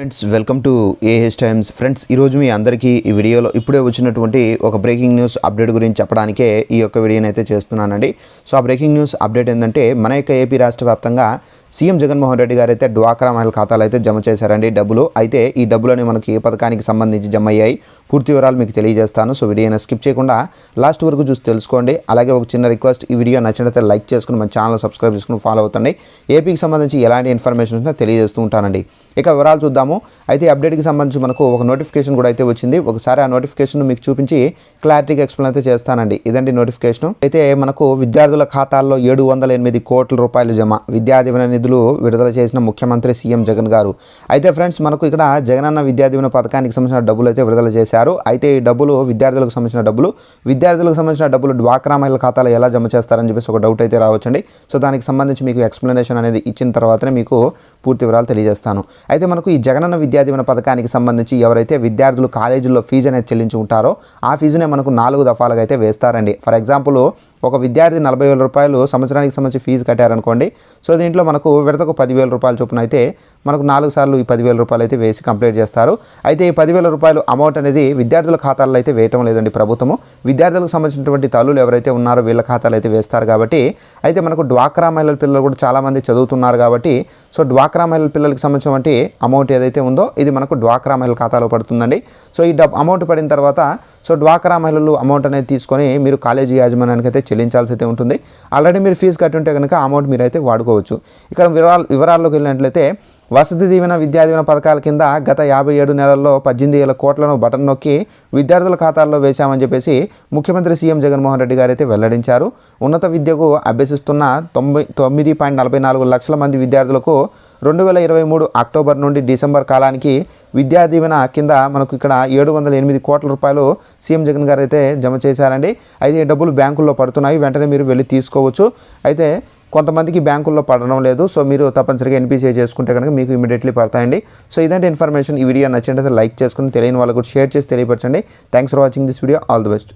Friends welcome to AH times friends ఈరోజు మీ అందరికీ ఈ వీడియోలో ఇప్పుడే వచ్చినటువంటి ఒక బ్రేకింగ్ న్యూస్ అప్డేట్ గురించి చెప్పడానికే ఈ యొక్క వీడియోని అయితే చేస్తున్నానండి. సో ఆ బ్రేకింగ్ న్యూస్ అప్డేట్ ఏంటంటే మన యొక్క ఏపీ రాష్ట్ర వ్యాప్తంగా సీఎం జగన్మోహన్ రెడ్డి గారు అయితే డ్వాక్రా మహిళ ఖాతాలు అయితే జమ చేశారండి డబ్బులు. అయితే ఈ డబ్బులని మనకి ఏ పథకానికి సంబంధించి జమ అయ్యాయి? పూర్తి వివరాలు మీకు తెలియజేస్తాను. సో వీడియోని స్కిప్ చేయకుండా లాస్ట్ వరకు చూసి తెలుసుకోండి. అలాగే ఒక చిన్న రిక్వెస్ట్ ఈ వీడియో నచ్చినట్లయితే లైక్ చేసుకుని మన ఛానల్ సబ్స్క్రైబ్ చేసుకుని ఫాలో అవుతండి. ఏపీకి సంబంధించి ఎలాంటి ఇన్ఫర్మేషన్ ఉందో తెలియజేస్తూ ఉంటానండి. ఇక వివరాలు చూద్దాము. అయితే అప్డేట్కి సంబంధించి మనకు ఒక నోటిఫికేషన్ కూడా అయితే వచ్చింది. ఒకసారి ఆ నోటిఫికేషన్ మీకు చూపించి క్లారిటీగా ఎక్స్ప్లెయిన్ అయితే చేస్తానండి. ఇదండి నోటిఫికేషన్. అయితే మనకు విద్యార్థుల ఖాతాల్లో ఏడు వందల ఎనిమిది కోట్ల రూపాయలు జమ. విద్యా దీవెన నిధులు విడుదల చేసిన ముఖ్యమంత్రి సీఎం జగన్ గారు. అయితే ఫ్రెండ్స్ మనకు ఇక్కడ జగనన్న విద్యా దీవెన పథకానికి సంబంధించిన డబ్బులు అయితే విడుదల చేశారు. అయితే ఈ డబ్బులు విద్యార్థులకు సంబంధించిన డబ్బులు విద్యార్థులకు సంబంధించిన డబ్బులు డ్వాక్రా మహిళల ఖాతాలో ఎలా జమ చేస్తారని చెప్పేసి ఒక డౌట్ అయితే రావచ్చండి. సో దానికి సంబంధించి మీకు ఎక్స్ప్లెనేషన్ అనేది ఇచ్చిన తర్వాతనే మీకు పూర్తి వివరాలు తెలియజేస్తాను. అయితే మనకు ఈ జగనన్న విద్యా దీవెన పథకానికి సంబంధించి ఎవరైతే విద్యార్థులు కాలేజీల్లో ఫీజు అనేది చెల్లించి ఉంటారో ఆ ఫీజునే మనకు నాలుగు దఫాలుగా అయితే వేస్తారండి. ఫర్ ఎగ్జాంపుల్ ఒక విద్యార్థి నలభై వేల రూపాయలు సంవత్సరానికి సంబంధించి ఫీజు కట్టారనుకోండి సో దీంట్లో మనకు విడతకు పదివేల రూపాయల చొప్పున అయితే మనకు నాలుగు సార్లు ఈ పదివేల రూపాయలు అయితే వేసి కంప్లీట్ చేస్తారు. అయితే ఈ పదివేల రూపాయలు అమౌంట్ అనేది విద్యార్థుల ఖాతాల్లో అయితే వేయటం లేదండి ప్రభుత్వము. విద్యార్థులకు సంబంధించినటువంటి తల్లులు ఎవరైతే ఉన్నారో వీళ్ళ ఖాతాలు అయితే వేస్తారు కాబట్టి అయితే మనకు డ్వాక్రా మహిళల పిల్లలు కూడా చాలామంది చదువుతున్నారు కాబట్టి సో డ్వాక్రా డ్వాక్రా మహిళల పిల్లలకి సంబంధించినటువంటి అమౌంట్ ఏదైతే ఉందో ఇది మనకు డ్వాక్రా మహిళల ఖాతాలో పడుతుందండి. సో ఈ డబ్ అమౌంట్ పడిన తర్వాత సో డ్వాక్రా మహిళలు అమౌంట్ అనేది తీసుకొని మీరు కాలేజీ యాజమాన్యానికి అయితే చెల్లించాల్సి అయితే ఉంటుంది. ఆల్రెడీ మీరు ఫీజు కట్టి ఉంటే కనుక అమౌంట్ మీరు అయితే వాడుకోవచ్చు. ఇక్కడ వివరాలు వివరాల్లోకి వెళ్ళినట్లయితే వసతి దీవెన విద్యా దీవెన పథకాల కింద గత యాభై ఏడు నెలల్లో పద్దెనిమిది వేల కోట్లను బటన్ నొక్కి విద్యార్థుల ఖాతాల్లో వేశామని చెప్పేసి ముఖ్యమంత్రి సీఎం జగన్మోహన్ రెడ్డి గారు అయితే వెల్లడించారు. ఉన్నత విద్యకు అభ్యసిస్తున్న తొంభై తొమ్మిది పాయింట్ నలభై నాలుగు లక్షల మంది విద్యార్థులకు రెండు వేల ఇరవై మూడు అక్టోబర్ నుండి డిసెంబర్ కాలానికి విద్యా దీవెన కింద మనకు ఇక్కడ ఏడు వందల ఎనిమిది కోట్ల రూపాయలు సీఎం జగన్ గారు అయితే జమ చేశారండి. అయితే డబ్బులు బ్యాంకుల్లో పడుతున్నాయి. వెంటనే మీరు వెళ్ళి తీసుకోవచ్చు. అయితే కొంతమందికి బ్యాంకుల్లో పడడం లేదు. సో మీరు తప్పనిసరిగా ఎన్పిసిఐ చేసుకుంటే కనుక మీకు ఇమీడియట్లీ పడతాయండి. సో ఇదంటే ఇన్ఫర్మేషన్ ఈ వీడియో నచ్చినట్లయితే లైక్ చేసుకుని తెలియని వాళ్ళకు కూడా షేర్ చేసి తెలియపరచండి. Thanks for watching this video all the best